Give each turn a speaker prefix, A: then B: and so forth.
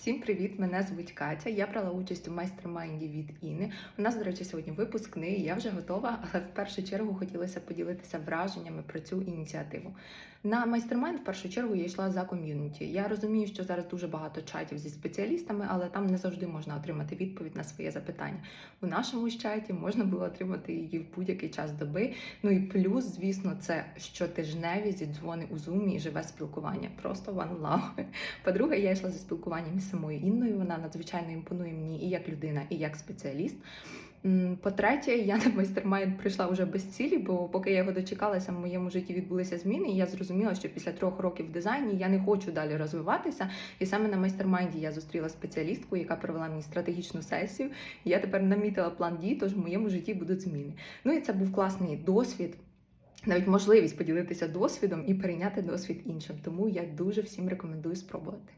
A: Всім привіт! Мене звуть Катя. Я брала участь у майстер-майнді від Іни. У нас, до речі, сьогодні випускний. Я вже готова, але в першу чергу хотілося поділитися враженнями про цю ініціативу. На майстер-майнд в першу чергу я йшла за ком'юніті. Я розумію, що зараз дуже багато чатів зі спеціалістами, але там не завжди можна отримати відповідь на своє запитання. У нашому чаті можна було отримати її в будь-який час доби. Ну і плюс, звісно, це щотижневі зідзвони у зумі і живе спілкування. Просто one love. По-друге, я йшла за спілкуванням самою Інною. Вона надзвичайно імпонує мені і як людина, і як спеціаліст. По-третє, я на майстер-майнд прийшла вже без цілі, бо поки я його дочекалася, в моєму житті відбулися зміни, і я зрозуміла, що після трьох років в дизайні я не хочу далі розвиватися. І саме на майстер-майнді я зустріла спеціалістку, яка провела мені стратегічну сесію. І я тепер намітила план дій, тож в моєму житті будуть зміни. Ну і це був класний досвід. Навіть можливість поділитися досвідом і перейняти досвід іншим. Тому я дуже всім рекомендую спробувати.